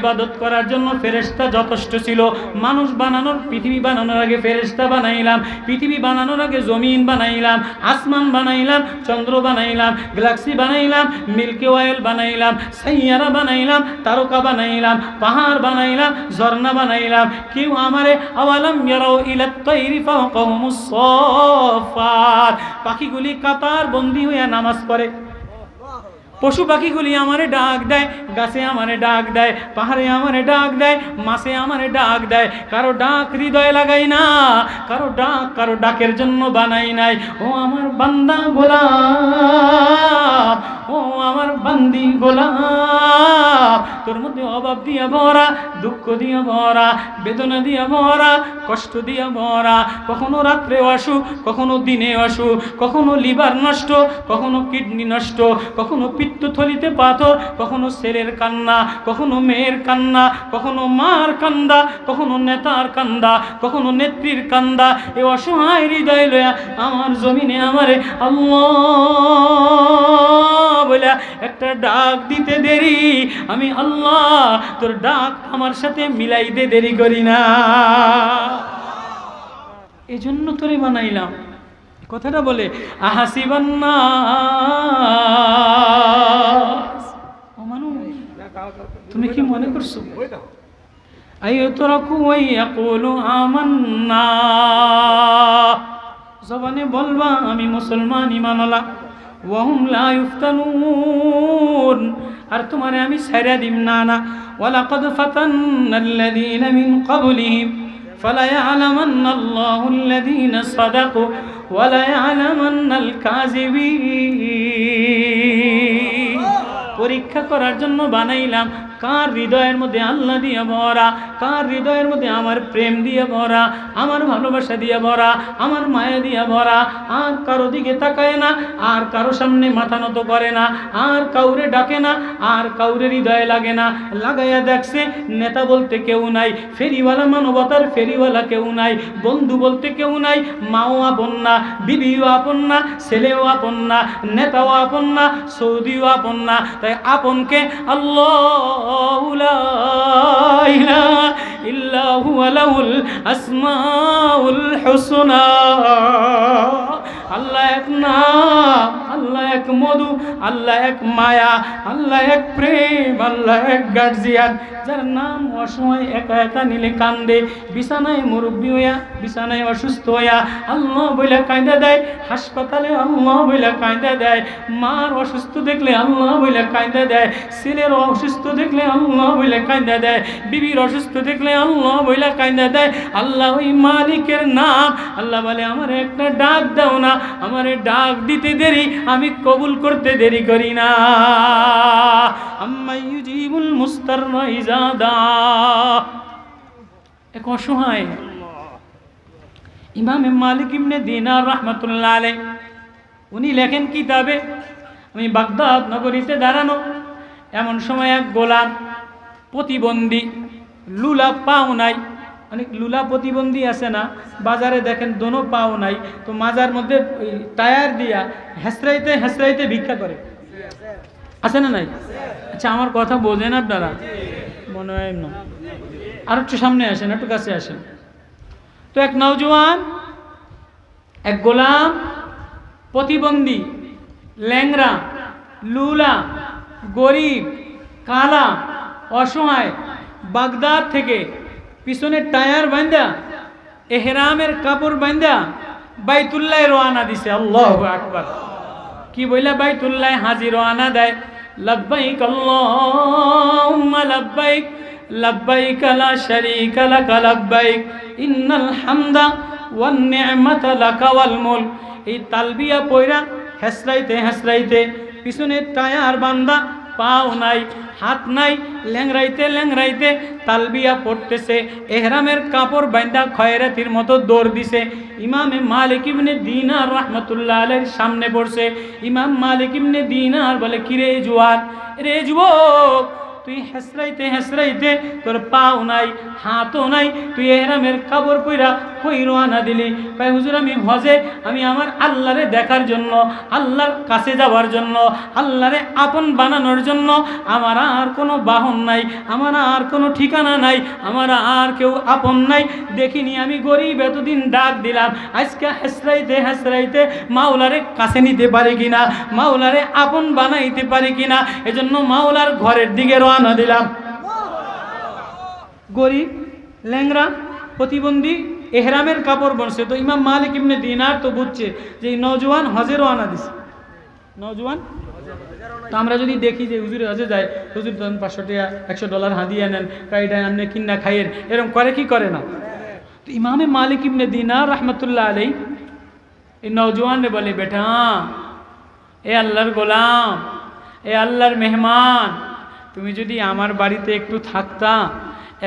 ইবাদত করার জন্য ফেরেশতা যথেষ্ট ছিল। মানুষ বানানোর, পৃথিবী বানানোর আগে ফেরেশতা বানাইলাম, পৃথিবী বানানোর আগে জমিন বানাইলাম, আসমান বানাইলাম, চন্দ্র বানাইলাম, গ্যালাক্সি বানাইলাম, মিল্কি ওয়েল বানাইলাম, সাইয়ারা বানাইলাম, তারকা বানাইলাম, পাহাড় বানাইলাম, ঝর্ণা বানাইলাম। কেউ আমারে, আওয়ালাম ইয়ারাও ইলাত তাইরি ফাওকাহুমুস সাফাত পাখিগুলি কাতার বন্দি হইয়া নামাজ পড়ে। পশু পাখিগুলি আমারে ডাক দেয়, গাছে আমারে ডাক দেয়, পাহাড়ে আমারে ডাক দেয়, মাছে আমারে ডাক দেয়। কারও ডাক হৃদয়ে লাগাই না, কারও ডাক কারও ডাকের জন্য বানাই নাই। ও আমার বান্দা গোলাম ও আমার বান্দি গোলাম তোর মধ্যে অভাব দিয়া ভরা, দুঃখ দিয়া ভরা, বেদনা দিয়া ভরা, কষ্ট দিয়া ভরা। কখনো রাত্রে আসু, কখনো দিনে আসু, কখনো লিভার নষ্ট, কখনো কিডনি নষ্ট, কখনো পিত্তথলিতে পাথর, কখনো ছেলের কান্না, কখনো মেয়ের কান্না, কখনো মার কান্দা, কখনো নেতার কান্দা, কখনো নেত্রীর কান্দা। এ অসহায় হৃদয় লয়া আমার জমিনে আমারে আল্লাহ বলে একটা ডাক দিতে দেরি। আমি আল্লাহ, তোর ডাক আমার সাথে মিলাইতে দেরি করি না। এজন্য তোরে বানাইলাম। কথাটা বলে তুমি কি মনে করছ? জবানে বলবা, আমি মুসলমান ইমানলা আর তোমারে আমি ছাইরা দিম না না। ওয়ালাকাদ ফাতান্নাল্লাযীনা মিন ক্বাবলিহিম فليعلمن الله الذين صدقوا وليعلمن الكاذبين পরীক্ষা করার জন্য বানাইলাম কার হৃদয়ের মধ্যে আল্লাহ দিয়ে ভরা? কার হৃদয়ের মধ্যে আমার প্রেম দিয়ে ভরা? আমার ভালোবাসা দিয়ে ভরা? আমার মায়া দিয়ে ভরা? আর কারও দিকে তাকায় না, আর কারও সামনে মাথা নত করে না, আর কাউরে ডাকে না, আর কাউরে হৃদয়ে লাগে না। লাগাইয়া দেখছে, নেতা বলতে কেউ নাই, ফেরিওয়ালা মানবতার ফেরিওয়ালা কেউ নাই, বন্ধু বলতে কেউ নাই, মাও আপন না, বিবিও আপন না, ছেলেও আপন না, নেতাও আপন না, সৌদিও আপন না। তাই আপনকে আল্লাহ লা ইলাহা ইল্লা হুয়া লাহুল আসমাউল হুসনা আল্লাহ এক নাম আল্লাহ এক মধু, আল্লাহ এক মায়া, আল্লাহ এক প্রেম, আল্লাহ এক গার্জিয়ান যার নাম অসময় একা একা নিলে কান্দে, বিছানায় মুরব্বী হইয়া, বিছানায় অসুস্থ হইয়া, আল্লাহ বইলা কাঁদা দেয়, হাসপাতালে আল্লাহ বইলা কাঁদা দেয়, মার অসুস্থ দেখলে আল্লাহ বইলা কাঁদা দেয়, ছেলের অসুস্থ দেখলে আল্লাহ বইলা কাঁদা দেয়, বিবির অসুস্থ দেখলে আল্লাহ বইলা কাঁদা দেয়, আল্লাহ ওই মালিকের নাম, আল্লাহ বলে, আমার একটা ডাক দাও না, আমার ডাক দিতে দেরি, আমি কবুল করতে দেরি করি না। আম্মাই ইউজিবুল মুস্তার ইজাদা এক অসহায় ইমাম মালিক ইবনে দিনার রহমতুল্লাহ আলাই উনি লেখেন কিতাবে, আমি বাগদাদ নগরীতে দাঁড়ানো, এমন সময় এক গোলাম প্রতিবন্ধী, লুলা পাও নাই অনেক লুলা প্রতিবন্ধী আছে না, বাজারে দেখেন দোনো পাও নাই, তো মাজার মধ্যে টায়ার দিয়া হেসরাইতে হেসরাইতে ভিক্ষা করে। আছে না নাই? আচ্ছা আমার কথা বোঝেন আপনারা? মনে হয় না। আর একটু সামনে আসেন, একটু কাছে আসেন। তো এক নওজোয়ান, এক গোলাম, প্রতিবন্ধী ল্যাংরা লুলা, গরিব, কালা, অসহায়, বাগদাদ থেকে পিছনের টায়ার বান্ধা, এহরামের কাপড় বান্ধা, বাইতুল্লাহ রোয়ানা দিছে। আল্লাহ আকবার। কি বইলা বাইতুল্লাহ হাজি রোয়ানা দেয়? লব্বাইক আল্লাহুম্মা লব্বাইক লব্বাইক লা শারীকা লাক লব্বাইক, ইন্নাল হামদা ওয়ান নি'মাতা লাকা ওয়াল এই তালবিয়া পয়রা হেসরাইতে হেসরাইতে পিছনে টায়ার বান্দা পাও নাই। হাত নাই ল্যাংরাইতে ল্যাংরাইতে তালবিয়া পড়তেছে। এহরামের কাপড় বাইন্দা খয়রাতির মতো দৌড় দিছে। ইমামে মালিক ইবনে দিনার রহমতুল্লাহ আলের সামনে পড়ছে। ইমাম মালিক ইবনে দিনার বলে কিরে জুয়ান? রে যুবক, তুই হেসরাইতে হেসরাইতে তোর পাও নাই, হাতও নাই, তুই এহরামের কাপড় পইরা কই রোয়ানা দিলি। কয়, হুজুর, আমি হজে, আমি আমার আল্লাহরে দেখার জন্য, আল্লাহর কাছে যাওয়ার জন্য, আল্লাহরে আপন বানানোর জন্য আমার আর কোনো বাহন নাই, আমার আর কোনো ঠিকানা নাই, আমার আর কেউ আপন নাই। দেখিনি, আমি গরিব, এতদিন ডাক দিলাম। আজকে হেসরাইতে হেসরাইতে মাওলারে কাছে নিতে পারি কিনা? মাওলারে আপন বানাইতে পারি কিনা? এজন্য মাওলার ঘরের দিকে রওনা দিলাম। গরিব ল্যাংরা প্রতিবন্ধী এহরামের কাপড় বনছে। তো ইমাম মালিক ইবনে দিনার তো বুঝছে যে এই নজওয়ান হজেরও আনা দিছে নজওয়ান তো আমরা যদি দেখি যে হুজুরে হজে যায়, হুজুর তখন পাঁচশো টাকা, একশো ডলার হাদিয়া নেন, কাইটা আপনি কিন্না খাইয়েন এরকম করে কি করে না? তো ইমামে মালিক ইবনে দিনার রহমতুল্লাহ আলাই এই নজওয়ান বলে, বেটা, এ আল্লাহর গোলাম, এ আল্লাহর মেহমান, তুমি যদি আমার বাড়িতে একটু থাকতা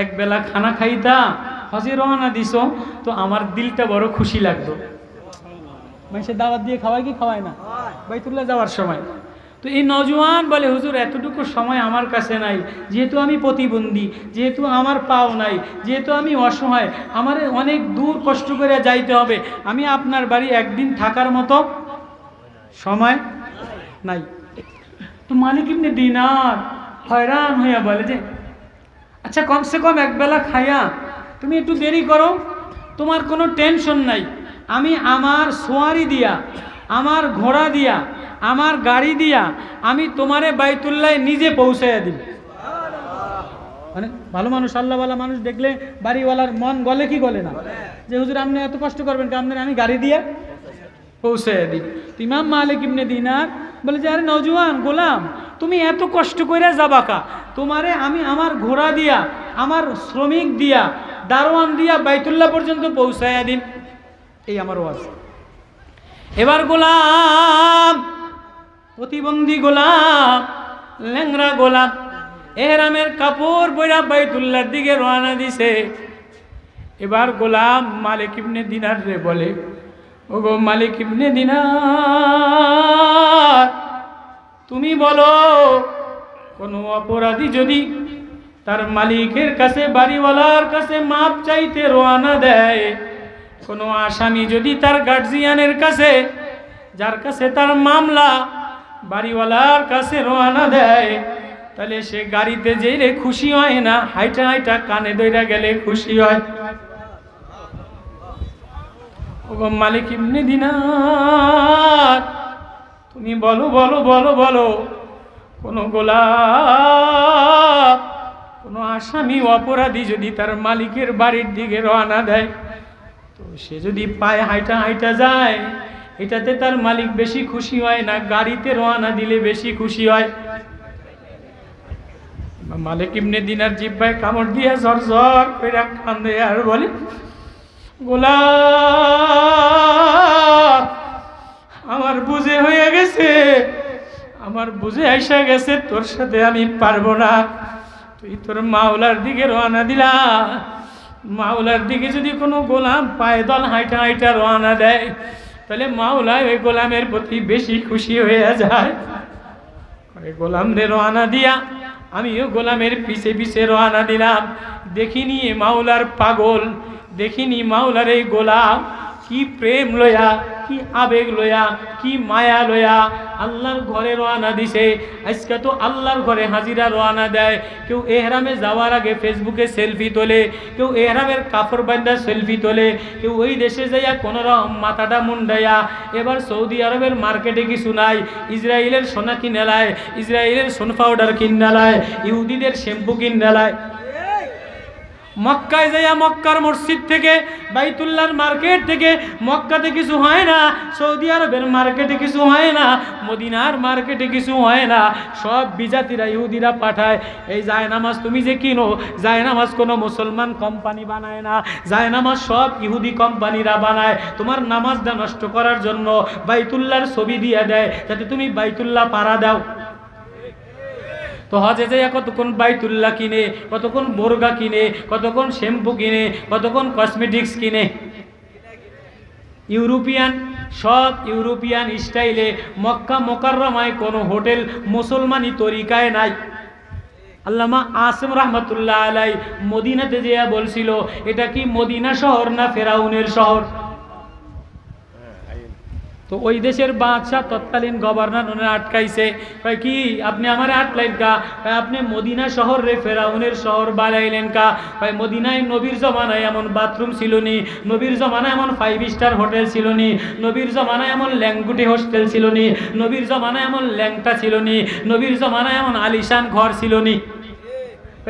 একবেলা খানা খাইতা হজে রওনা দিছ, তো আমার দিলটা বড় খুশি লাগতো মানুষের দাওয়াত দিয়ে খাওয়ায় কি খাওয়ায় না? বাইতুল্লাহ যাওয়ার সময়। তো এই নজওয়ান বলে, হুজুর, এতটুকু সময় আমার কাছে নাই। যেহেতু আমি প্রতিবন্ধী, যেহেতু আমার পাও নাই, যেহেতু আমি অসহায়, আমার অনেক দূর কষ্ট করে যাইতে হবে। আমি আপনার বাড়ি একদিন থাকার মতো সময় নাই। তো মালিক ইবনে দিনার হয়রান হইয়া বলে যে আচ্ছা কমসে কম একবেলা খাইয়া তুমি একটু দেরি করো, তোমার কোনো টেনশন নাই। আমি আমার সোয়ারি দিয়া, আমার ঘোড়া দিয়া, আমার গাড়ি দিয়া, আমি তোমারে বাইতুল্লায় নিজে পৌঁছাইয়া দিব। মানে ভালো মানুষ, আল্লাহওয়ালা মানুষ দেখলে বাড়িওয়ালার মন গলে কি গলে না? যে হুজুর, আপনি এত কষ্ট করবেন কি আপনার আমি গাড়ি দিয়ে পৌঁছে দিই ইমাম মালিক ইবনে দিনার বলে যে, আরে নজওয়ান গোলাম, তুমি এত কষ্ট করে যাবা কা? তোমারে আমি আমার ঘোড়া দিয়া, আমার শ্রমিক দিয়া, দারোয়ান দিয়া বাইতুল্লাহ পর্যন্ত পৌঁছাইয়া দিন। এই আমার ওয়াজ। এবার গোলাম, প্রতিবন্ধী গোলাম ল্যাংরা গোলাম, এহরামের কাপড় বইরা বাইতুল্লার দিকে রওনা দিছে। এবার গোলাম মালিক ইবনে দিনার রে বলে ও গো মালিক ইবনে দিনার, তুমি বলো, কোনো অপরাধী যদি তার মালিকের কাছে, বাড়িওয়ালার কাছে মাপ চাইতে রওনা দেয়, কোনো আসামি যদি তার গার্জিয়ানের কাছে, যার কাছে তার মামলা বাড়িওয়ালার কাছে রওনা দেয়, তাহলে সে গাড়িতে যেলে খুশি হয় না, হাইটা হাইটা কানে দইরা গেলে খুশি হয়। মালিক ইবনে দিনার। তুমি বলো বলো বলো বলো, কোন গোলাপ, কোনো আসামি অপরাধী যদি তার মালিকের বাড়ির দিকে রওনা দেয়, তো সে যদি পায়ে হাইটা হাইটা যায়, এটাতে তার মালিক বেশি খুশি হয় না গাড়িতে রওনা দিলে বেশি খুশি হয়? মালিক ইবনে দিনার জিব্বায় কামড় দিয়ে ঝর ঝর করে কান্দে আর বলে গোলাপ, আমার বুঝে হয়ে গেছে, আমার বুঝে আইসা গেছে, তোর সাথে আমি পারব না। তুই তোর মাওলার দিকে রওনা দিলা। মাওলার দিকে যদি কোনো গোলাম পায়দল হাইটা হাইটা রওনা দেয়, তাহলে মাওলা ওই গোলামের প্রতি বেশি খুশি হয়ে যায়। ওই গোলামদের রওনা দিয়া। আমিও গোলামের পিছে পিছে রওনা দিলাম। দেখিনি মাওলার পাগল। দেখিনি মাওলার এই গোলাম। কি প্রেম লয়া, কি আবেগ লয়া, কি মায়া লয়া। আল্লাহর ঘরে রওনা দিছে। আজকে তো আল্লাহর ঘরে হাজিরা রওনা দেয়। কেউ এহরামে যাওয়ার আগে ফেসবুকে সেলফি তোলে, কেউ এহরামের কাপড় বান্ধা সেলফি তোলে, কেউ ওই দেশে যাইয়া কোনো রকম মাথাটা মুন্ডাইয়া। এবার সৌদি আরবের মার্কেটে কিছু নাই, ইসরায়েলের সোনা কিনেলায় ইসরায়েলের সোন পাউডার কিনালায় ইহুদিদের শ্যাম্পু কিনালায় মক্কায় যাইয়া মক্কার মসজিদ থেকে, বাইতুল্লাহর মার্কেট থেকে, মক্কাতে কিছু হয় না, সৌদি আরবের মার্কেটে কিছু হয় না, মদিনার মার্কেটে কিছু হয় না, সব বিজাতিরা, ইহুদিরা পাঠায়। এই জায়নামাজ তুমি যে কিনো, জায়নামাজ কোনো মুসলমান কোম্পানি বানায় না, জায়নামাজ সব ইহুদি কোম্পানিরা বানায়। তোমার নামাজটা নষ্ট করার জন্য বাইতুল্লাহর ছবি দিয়ে দেয়, যাতে তুমি বাইতুল্লাহ পাড়া দাও। তো হজে যাইয়া কতক্ষণ বাইতুল্লাহ কিনে, কতক্ষণ বোরগা কিনে, কতক্ষণ শ্যাম্পু কিনে, কতক্ষণ কসমেটিক্স কিনে? ইউরোপিয়ান, সব ইউরোপিয়ান স্টাইলে মক্কা মোকাররমায় কোনো হোটেল মুসলমানি তরিকায় নাই। আল্লামা আসিম রহমতুল্লাহ আলাই মদিনাতে যে বলছিল, এটা কি মদিনা শহর না ফেরাউনের শহর? তো ওই দেশের বাদশাহ তৎকালীন গভর্নর ওনার আটকাইছে। কয়, কি? আপনি আমার আটলাইন কা? কয়, আপনি মদিনা শহর রে ফেরাউনের শহর বানাইলেন কা? কয়, মদিনায় নবীর জমানায় এমন বাথরুম ছিল নি নবীর জমানায় এমন ফাইভ স্টার হোটেল ছিল নি নবীর জমানায় এমন ল্যাংগুটি হোস্টেল ছিল নি নবীর জমানায় এমন ল্যাংটা ছিল নি নবীর জমানায় এমন আলিশান ঘর ছিল নি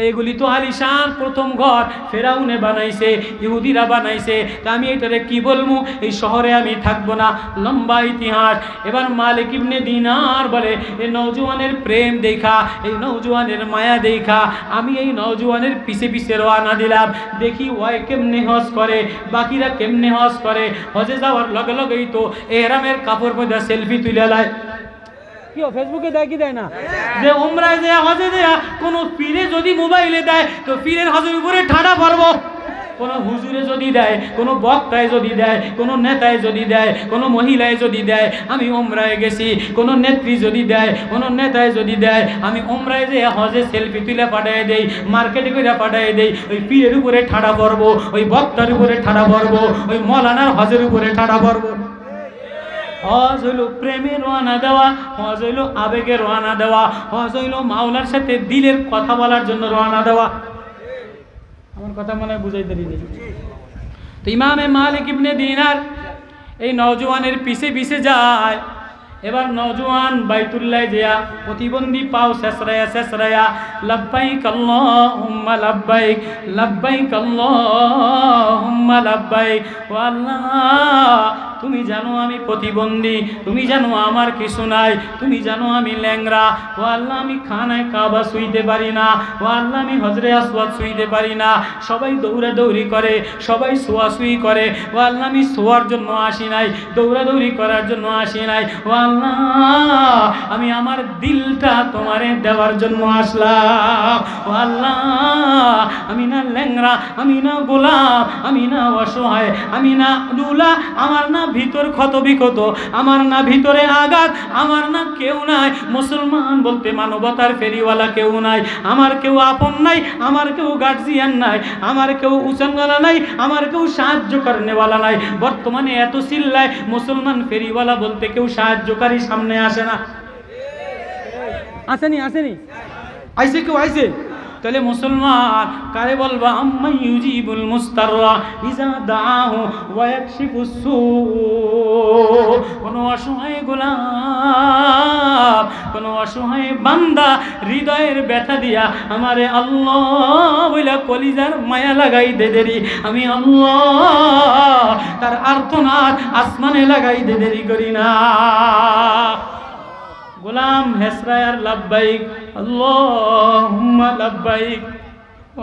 এগুলি তো আলিশান, প্রথম ঘর। ফেরাউনে বানাইছে, ইহুদিরা বানাইছে। তা আমি এটারে কি বলব এই শহরে আমি থাকব না। লম্বা ইতিহাস। এবার মালিক ইবনে দিনার বলে এই নৌজওয়ানের প্রেম দেখা, এই নৌজওয়ানের মায়া দেখা। আমি এই নৌজওয়ানের পিছে পিছে রওনা দিলাম। দেখি ওয়াই কেমনে হজ করে, বাকিরা কেমনে হজ করে? হজে যাওয়ার লগে লগেই তো এহরামের কাপড় মধ্যে সেলফি তুলে লায়। ফেসবুকে দেয় কি দেয় না? যে উমরায় দেয়া হজে দেয়া কোনো পীরে যদি মোবাইলে দেয় তো পীরের হজের উপরে ঠাডা পড়ব। কোনো হুজুরে যদি দেয় কোনো বক্তায় যদি দেয় কোনো নেতায় যদি দেয় কোনো মহিলায় যদি দেয় আমি ওমরায় গেছি কোনো নেত্রী যদি দেয় কোনো নেতায় যদি দেয় আমি ওমরায় যে হজে সেলফি তুলে পাঠায় দেই মার্কেটে করে পাঠায় দেই ওই পীরের উপরে ঠাডা পড়ব ওই বক্তার উপরে ঠাডা পড়ব ওই মলানার হজের উপরে ঠাডা পড়ব। হজ হইল প্রেমে রোয়ানা দেওয়া হজ হইল আবেগে রোয়ানা দেওয়া হজ হইল মাওলার সাথে দিলের কথা বলার জন্য রওনা দেওয়া। আমার কথা মনে হয় বুঝাইতে তো ইমামে মালিক ইবনে দিনার এই নওজোয়ানের পিছে পিছে যায়। এবার নওজোয়ান বাইতুল্লাহ জিয়া প্রতিবন্ধী পাও শেষরায়া শেষরায়া, লাব্বাইক আল্লাহুম্মা লাব্বাইক লাব্বাইক আল্লাহুম্মা লাব্বাইক। ও আল্লাহ তুমি জানো আমি প্রতিবন্ধী, তুমি জানো আমার কিছু নাই, তুমি জানো আমি ল্যাংরা ও আল্লাহ, আমি খানায় কাবা শুইতে পারি না, ও আল্লাহ, আমি হজরে আসওয়াদ শুইতে পারি না। সবাই দৌড়াদৌড়ি করে, সবাই শোয়া শোয়াশুই করে, ও আল্লাহ, আমি শোয়ার জন্য আসি নাই, দৌড়াদৌড়ি করার জন্য আসি নাই। ও আল্লাহ, আমি আমার দিলটা তোমারে দেওয়ার জন্য আসলাম। ও আল্লাহ, আমি না ল্যাংরা আমি না গোলাম, আমি না অসহায়, আমি না দুলা, আমার না ভিতর ক্ষত বিক্ষত, আমার না ভিতরে আঘাত, আমার না কেউ নাই। মুসলমান বলতে মানবতার ফেরিওয়ালা কেউ নাই, আমার কেউ আপন নাই, আমার কেউ গার্জিয়ান নাই, আমার কেউ উচানওয়ালা নাই, আমার কেউ সাহায্য করেনেওয়ালা নাই। বর্তমানে এত চিল্লায় মুসলমান ফেরিওয়ালা বলতে কেউ সাহায্যকারী সামনে আসে না। আসেনি আসেনি। আইসে কেউ আইসে তাহলে মুসলমান কারে বলবা, আম্মা ইউজিবুল মুস্তাররা ইজা দাহু ওয়া ইয়াকশিফুস কোন অসহায় গোলাম, কোন অসহায় বান্দা হৃদয়ের ব্যথা দিয়া আমারে আল্লাহ বইলা কলিজার মায়া লাগাই দে দেরি। আমি আল্লাহ তার আর্তনাদ আসমানে লাগাই দে দেরি করি না। গোলাম হেসরায়ার লাভবাইক আল্লাহুম্মা লাভবাইক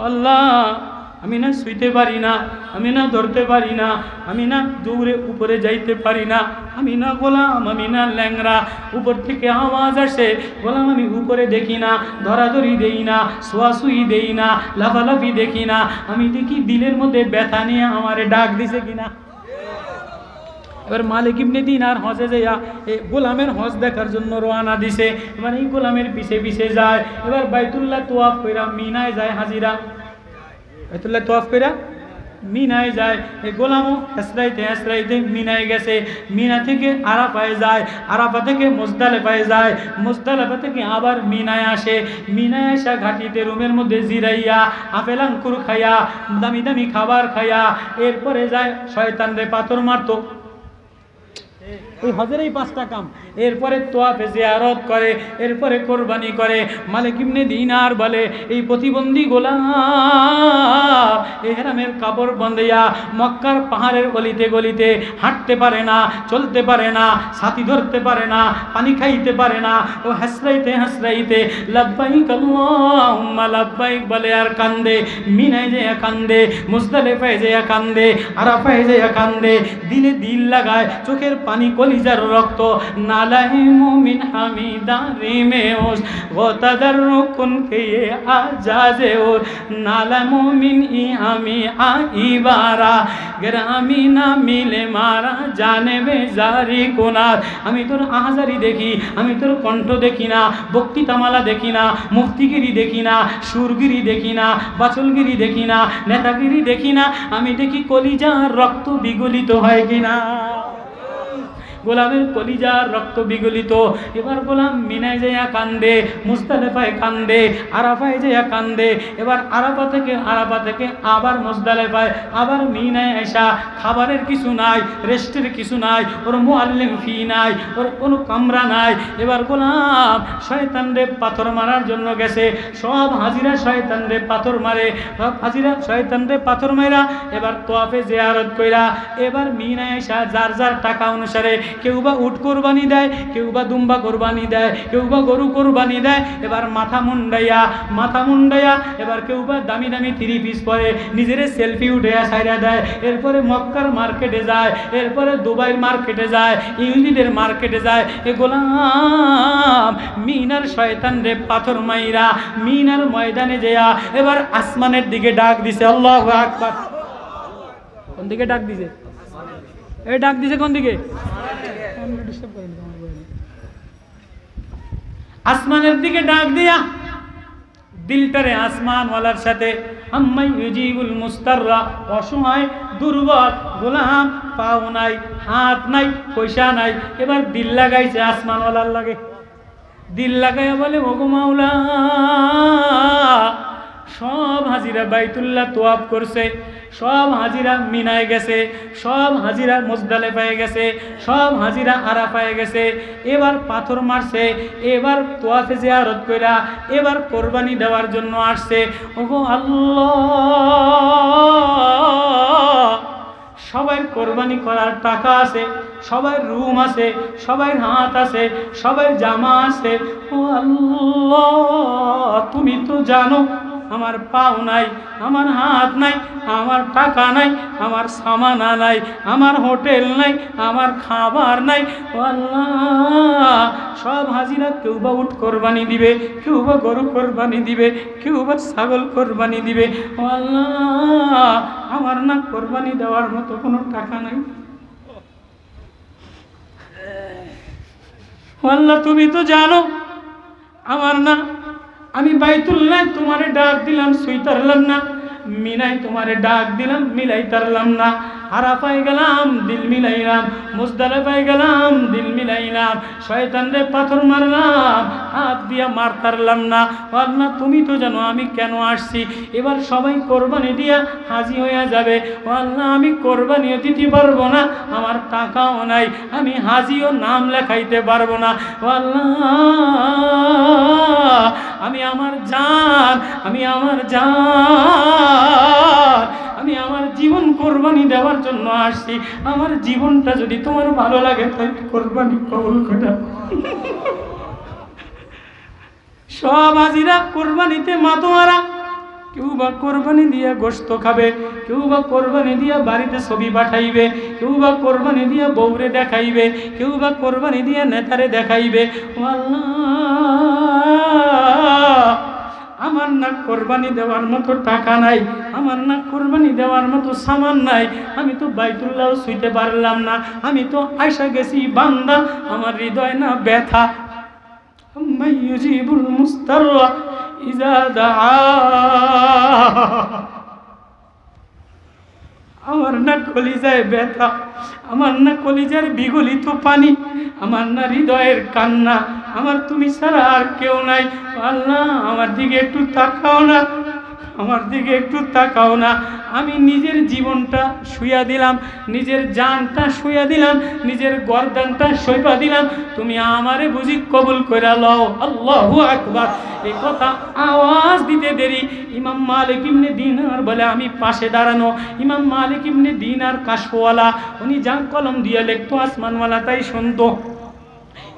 আল্লাহ, আমি না শুইতে পারি না, আমি না ধরতে পারি না, আমি না দৌড়ে উপরে যাইতে পারি না, আমি না গোলাম, আমি না ল্যাংরা উপর থেকে আওয়াজ আসে, গোলাম আমি উপরে দেখি না, ধরাধরি দেই না, শোয়াশুই দেই না, লাফালাফি দেখি না, আমি দেখি দিলের মধ্যে ব্যথা নিয়ে আমারে ডাক দিছে কিনা। এবার মালিক ইবনে দিন আর হজে যাইয়া গোলামের হজ দেখার জন্য রওনা দিছে। এবার এই গোলামের পিছে পিছে যায়। এবার বাইতুল্লাহ তোয়াফ কইরা মিনায় যায় হাজিরা। বাইতুল্লাহ তোয়াফ কইরা মিনায় যায়। এই গোলামও হেসরাইতে হেসরাইতে মিনায় গেছে। মিনা থেকে আরাফায় যায়। আরাফা থেকে মোজদালেফায় যায়। মোজদালেফা থেকে আবার মিনায় আসে। মিনায় আসা ঘাটিতে রুমের মধ্যে জিরাইয়া আপেল আঙ্কুর খাইয়া দামি দামি খাবার খাইয়া, এরপরে যায় শয়তান রে পাথর মারতো। এই হজের এই পাঁচটা কাম। এরপরে তোয়াফে জিয়ারত করে, এরপরে কোরবানি করে। মালিক ইবনে দিনার বলে, এই প্রতিবন্ধী গোলাম এহরামের কাপড় বন্দিয়া মক্কার পাহাড়ের গলিতে গলিতে হাঁটতে পারে না, চলতে পারে না, ছাতি ধরতে পারে না, পানি খাইতে পারে না, ও হাসরাইতে হাসরাইতে লাব্বাইক আল্লাহুম্মা, লাব্বাইক বলে আর কান্দে, মিনায় যে কান্দে, মুজদালিফায় যে কান্দে, আরাফায় যে কান্দে, দিলে দিল লাগায়, চোখের পানি কলিজার রক্ত। নালাই মুমিন হামিদারি মে ওস ও তাদার রুকুন কে আজাজে ওর নালা মুমিন ইহা আমি আইবারা, গ্রামি না মিলে মারা জানে বেজারি কোনার আমি তোর আহাজারি দেখি, আমি তোর কণ্ঠ দেখি না, বক্তৃতামালা দেখি না, মুক্তিগিরি দেখি না, সুরগিরি দেখি না, বাচলগিরি দেখি না, নেতাগিরি দেখি না, আমি দেখি কলিজার রক্ত বিগলিত হয় কিনা। গোলামের কলিজার রক্ত বিগলিত। এবার গোলাম মিনায় যাইয়া কান্দে মুস্তালেফায় কান্দে, আরাফায় যাইয়া কান্দে। এবার আরাফা থেকে আরাফা থেকে আবার মুস্তালেফায় আবার মিনায় এসা খাবারের কিছু নাই, রেস্টের কিছু নাই, ওর মোয়াল্লিম ফি নাই, ওর কোনো কামরা নাই। এবার গোলাম শয়তান রে পাথর মারার জন্য গেছে। সব হাজিরা শয়তান রে পাথর মারে, সব হাজিরা শয়তান রে পাথর মারা এবার তোয়াফে জিয়ারত কইরা এবার মিনায় এসা যার যার টাকা অনুসারে কেউ বা উট কোরবানি দেয়, কেউ বা দুম্বা কোরবানি দেয়, কেউ বা গরু কোরবানি দেয়, এবার মাথা মুন্ডাইয়া মাথা মুন্ডাইয়া, এবার কেউ বা দামি দামি থ্রি পিস পরে নিজের সেলফি উঠে সাইরা দেয়, এরপরে মক্কার মার্কেটে যায়, এরপরে দুবাইয়ের মার্কেটে যায় ইংলিদের মার্কেটে যায়, এ গোলাম মিনার শয়তান রে পাথর মাইরা, মিনার ময়দানে যেয়া, এবার আসমানের দিকে ডাক দিছে, আল্লাহ আকবার। কোন দিকে ডাক দিছে? এ ডাক দিছে কোন দিকে? আসমানের দিকে ডাক দিয়া, দিলটারে আসমানওয়ালার সাথে, আম্মাই মুস্তাররা দুর্বল পাও নাই, হাত নাই, পয়সা নাই। এবার দিল লাগাইছে আসমানওয়ালার লাগে। দিল লাগাইয়া বলে মাওলা, সব হাজিরা বাইতুল্লাহ তোয়াব করছে। সব হাজিরা মিনায় গেছে, সব হাজিরা মোজদালে পেয়ে গেছে, সব হাজিরা আরা পেয়ে গেছে। এবার পাথর মারছে, এবার তোয়াফে জিয়ারত কইরা, এবার কোরবানি দেওয়ার জন্য আসছে। ওগো আল্লাহ! সবাই কোরবানি করার টাকা আছে সবাই রুম আছে সবাই হাত আছে সবাই জামা আছে। ও আল্লাহ, তুমি তো জানো আমার পাও নাই, আমার হাত নাই, আমার টাকা নাই, আমার সামানা নাই, আমার হোটেল নাই, আমার খাবার নাই। আল্লাহ, সব হাজিরা কেউ বা উঠ কোরবানি দিবে, কেউ বা গরু কোরবানি দিবে, কেউ বা ছাগল কোরবানি দিবে। আল্লাহ, আমার না কোরবানি দেওয়ার মতো কোনো টাকা নাই। আল্লাহ, তুমি তো জানো, আমার না আমি বাইতুল্লাহ তোমারে ডাক দিলাম সুইতারলাম না। মিনাই তোমারে ডাক দিলাম মিলাই তারলাম না। আরাফায় গেলাম, দিল মিলাইলাম মুজদালেফায় গেলাম, দিল মিলাইলাম। শয়তান রে পাথর মারলাম, হাত দিয়া মার তারলাম না। আল্লাহ, তুমি তো জানো আমি কেন আসছি? এবার সবাই কোরবানি দিয়া হাজি হইয়া যাবে। আল্লাহ, আমি কোরবানিও দিতে পারব না, আমার টাকাও নাই, আমি হাজিও নাম লেখাইতে পারব না। আল্লাহ, আমি আমার জান, আমি আমার জান। আমি আমার জীবন কোরবানি দেওয়ার জন্য আসছি। আমার জীবনটা যদি তোমার ভালো লাগে, তাই কোরবানি কবুল করে সব হাজিরা কোরবানিতে মাতোয়ারা। কেউ বা কোরবানি দিয়া গোস্ত খাবে, কেউ বা কোরবানি দিয়া বাড়িতে ছবি পাঠাইবে, কেউ বা কোরবানি দিয়া বউরে দেখাইবে, কেউ বা কোরবানি দিয়া নেতারে দেখাইবে। আল্লাহ আমার না কোরবানি দেওয়ার মতো টাকা নাই, আমার না কোরবানি দেওয়ার মতো সামান নাই। আমি তো বাইতুল্লাহ শুইতে পারলাম না, আমি তো আয়সা গেছি বান্দা, আমার হৃদয় না ব্যথা। মুস্তার ইজাদা আমার না কলিজায় ব্যথা, আমার না কলিজার বিগলিত পানি, আমার না হৃদয়ের কান্না, আমার তুমি ছাড়া আর কেউ নাই। আল্লাহ, আমার দিকে একটু তাকাও না। আমার দিকে একটু তাকাও না। আমি নিজের জীবনটা শুয়া দিলাম, নিজের জানটা শুয়া দিলাম, নিজের গরদানটা সইপা দিলাম। তুমি আমারে বুঝি কবুল করে লও। আল্লাহু আকবার। এই কথা আওয়াজ দিতে দেরি। ইমাম মালিক ইবনে দিনার বলে, আমি পাশে দাঁড়ানো। ইমাম মালিক ইবনে দিনার কাশফওয়ালা, উনি যা কলম দিয়ে লিখতো, আসমানওয়ালা তাই শুনতো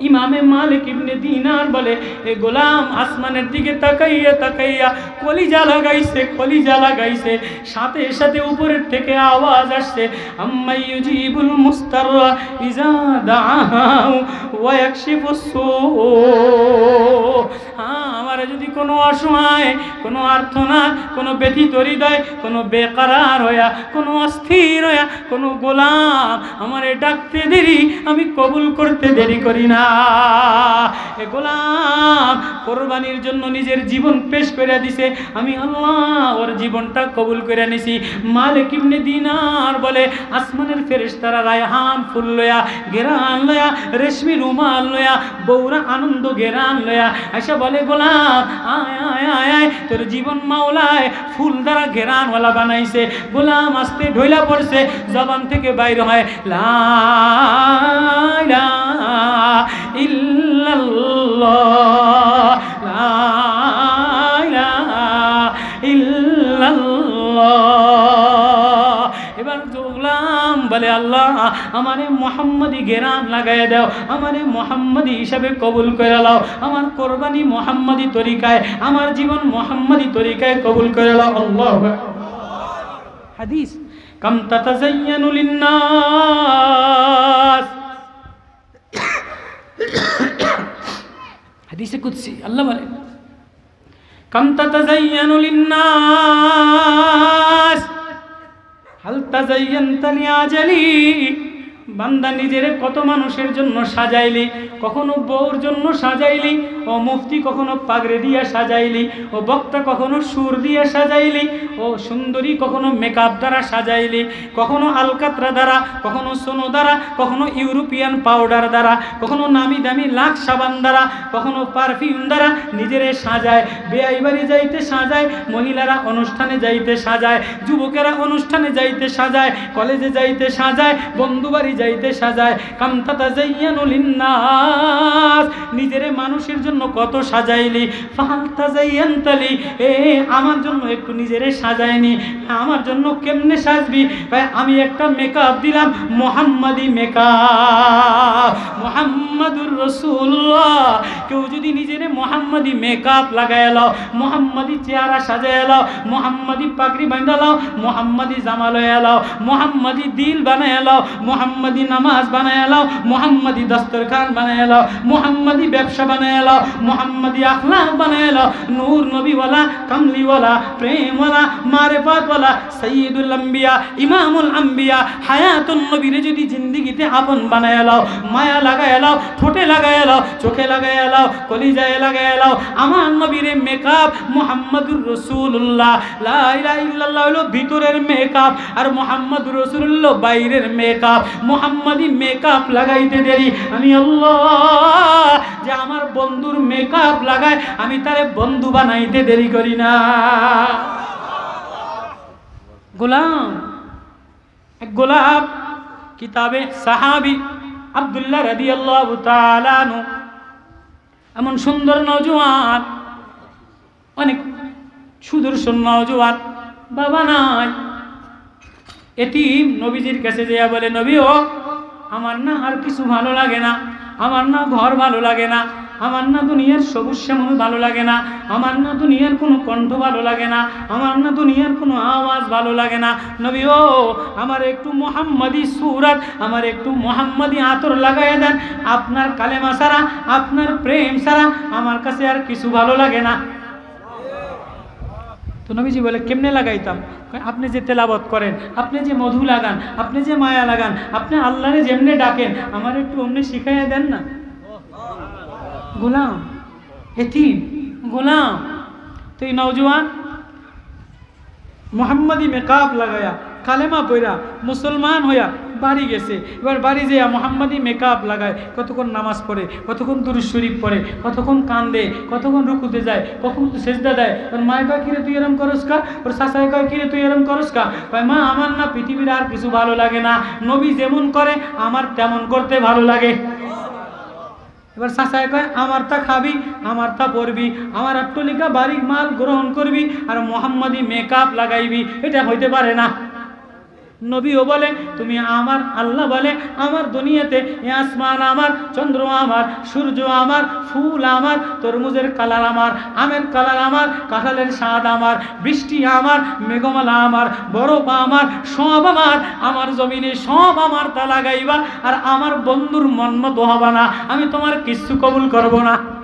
ইমামে মালিক ইবনে দিনার বলে, এ গোলাম, আসমানের দিকে তাকাইয়া তাকাইয়া কলিজা লাগাইছে কলিজা লাগাইছে। সাথে সাথে উপরের থেকে আওয়াজ আসছে আম্মাই মুস্তার ইজা দাআহু ওয়া ইয়াকশিফুস সূ হ্যাঁ আমার যদি কোনো অসহায়, কোনো আর্থনা কোনো ব্যথিত হৃদয়, কোনো বেকারার হইয়া, কোনো অস্থির হইয়া, কোনো গোলাম আমারে ডাকতে দেরি, আমি কবুল করতে দেরি করি না। এ গোলাম কোরবানির জন্য নিজের জীবন পেশ করে দিছে, আমি আল্লাহ ওর জীবনটা কবুল করে নিছি। মালিক ইবনে দিনার বলে, আসমানের ফেরেশতারা রায়হান ফুল লয়া গেরান লয়া রেশমি রুমাল লয়া বৌরা আনন্দ গেরান লয়া আশা বলে, গোলাম আয় আয় আয় আয় তোর জীবন মাওলায় ফুল দ্বারা ঘেরানওয়ালা বানাইছে, গোলাম আসতে ঢইলা পড়ছে, জবান থেকে বাইর হয়, লা ইল্লাল্লাহ, লা বলে, আল্লাহ, আমারে মোহাম্মদি গেরান লাগাই দাও, আমারে মোহাম্মদি হিসাবে কবুল করে লাও, আমার কোরবানি মোহাম্মদি তরিকায়, আমার জীবন মোহাম্মদি তরিকায় কবুল করে লাও, আল্লাহ হাদিস, কাম তাতাজাইয়ানু লিন্নাস। হাদিসে কুদসি, আল্লাহ বলে, কাম তাতাজাইয়ানু লিন্নাস। হাল তাজাইয়ানতা লিআজালি বান্দা নিজের কত মানুষের জন্য সাজাইলি কখনো বউর জন্য সাজাইলি ও মুফতি কখনো পাগড়ে দিয়া সাজাইলি, ও বক্তা কখনো সুর দিয়া সাজাইলি, ও সুন্দরী কখনো মেকআপ দ্বারা সাজাইলি, কখনো আলকাতরা দ্বারা, কখনো সোনো দ্বারা, কখনো ইউরোপিয়ান পাউডার দ্বারা, কখনো নামি দামি লাখ সাবান দ্বারা, কখনো পারফিউম দ্বারা নিজেরে সাজায়, বেআই বাড়ি যাইতে সাজায়, মহিলারা অনুষ্ঠানে যাইতে সাজায়, যুবকেরা অনুষ্ঠানে যাইতে সাজায়, কলেজে যাইতে সাজায় বন্ধু বাড়ি যাইতে সাজায়, কামতাতা যাইয়ানুল ইন্নাস নিজেরে মানুষের জন্য কত সাজাইলি? ফালতা যাইয়ান্তালি এ, আমার জন্য একটু নিজেরে সাজায়নি। আমার জন্য কেমনে সাজবি? আমি একটা মেকআপ দিলাম, মোহাম্মদি মেকআপ মোহাম্মদুর রসুল্লাহ কেউ যদি নিজেরে মোহাম্মদি মেকআপ লাগাই এলো মোহাম্মদি চেহারা সাজাই এলো মোহাম্মদি পাগড়ি বাঁধালাও মোহাম্মদি জামা লয়ে এলো মোহাম্মদি দিল বানাই এলো মোহাম্মদি নামাজ বানাই এলো মোহাম্মদি দস্তরখান বানাই এলো মোহাম্মদি ব্যবসা বানাই এলো মোহাম্মদি আখলাক নূর নবীওয়ালা, কামলিওয়ালা, প্রেমওয়ালা, মারেফাতওয়ালা সৈয়দুল আম্বিয়া, ইমামুল আম্বিয়া, হায়াতুন নবীরে যদি জিন্দিগিতে আপন বানায় মায়া এলাও ঠোঁটে এলাও চোখে এলাও কলিজায় এলাও আমার নবীরে মেকআপ মোহাম্মদুর রসুল্লাহ ভিতরের মেকআপ আর মোহাম্মদুর রসুল্লাহ বাইরের মেকআপ মোহাম্মদি মেকআপ লাগাইতে দেরি। আমি আল্লাহ, যে আমার বন্ধুর মেকআপ লাগায়, আমি তারে বন্ধু বানাইতে দেরি করি না। গোলাম, এক গোলাপ, কিতাবে সাহাবি আবদুল্লাহ রাদি আল্লাহ তালানু এমন সুন্দর নজওয়ান অনেক সুদর্শন নজওয়ান বাবা নাই। এটি নবীজির কাছে যেয়া বলে, নবী ও, আমার না আর কিছু ভালো লাগে না, আমার না ঘর ভালো লাগে না আমার না দুনিয়ার সবুজ শ্যামল ভালো লাগে না। আমার না দুনিয়ার কোনো কণ্ঠ ভালো লাগে না। আমার না দুনিয়ার কোনো আওয়াজ ভালো লাগে না। নবী ও, আমার একটু মোহাম্মদি সুরাত, আমার একটু মোহাম্মদি আতর লাগাই দেন। আপনার কালেমা ছাড়া, আপনার প্রেম ছাড়া আমার কাছে আর কিছু ভালো লাগে না। তো নবীজি বলে, কেমনে লাগাইতাম? আপনি যে তেলাবত করেন, আপনি যে মধু লাগান, আপনি যে মায়া লাগান, আপনি আল্লাহরে যেমনে ডাকেন, আমার একটু অমনি শিখাইয়া দেন না? গোলাম। এতিম। গোলাম। তো এই নৌজওয়ান মোহাম্মদি মেকাব লাগায়া কালেমা পইরা মুসলমান হইয়া বাড়ি গেছে। এবার বাড়ি যেয়া মোহাম্মদী মেকআপ লাগায় কতক্ষণ নামাজ পড়ে কতক্ষণ দুরুজ শরীফ পড়ে কতক্ষণ কান্দে কতক্ষণ রুকুতে যায় কখন সেজদা দেয়। ওর মায় কয় কিরে তুই এরম করস কা? ওর শাসায় কয় কিরে তুই এরম করস কা? কয় মা আমার না পৃথিবীর আর কিছু ভালো লাগে না। নবী যেমন করে আমার তেমন করতে ভালো লাগে। এবার চাচায় কয় আমার তা খাবি আমার তা পরবি, আমার আট্টলিকা বাড়ি, মাল গ্রহণ করবি, আর মোহাম্মদী মেকআপ লাগাইবি। এটা হইতে পারে না। নবীও বলে, তুমি আমার, আল্লাহ বলে, আমার দুনিয়াতে এ আসমান আমার, চন্দ্র আমার, সূর্য আমার, ফুল আমার, তরমুজের কালার আমার, আমের কালার আমার, কাঁঠালের স্বাদ আমার, বৃষ্টি আমার, মেঘমালা আমার, বরফ আমার, সব আমার আমার জমিনে সব আমার তা লাগাইবা, আর আমার বন্ধুর মন মতো হবা না, আমি তোমার কিচ্ছু কবুল করব না।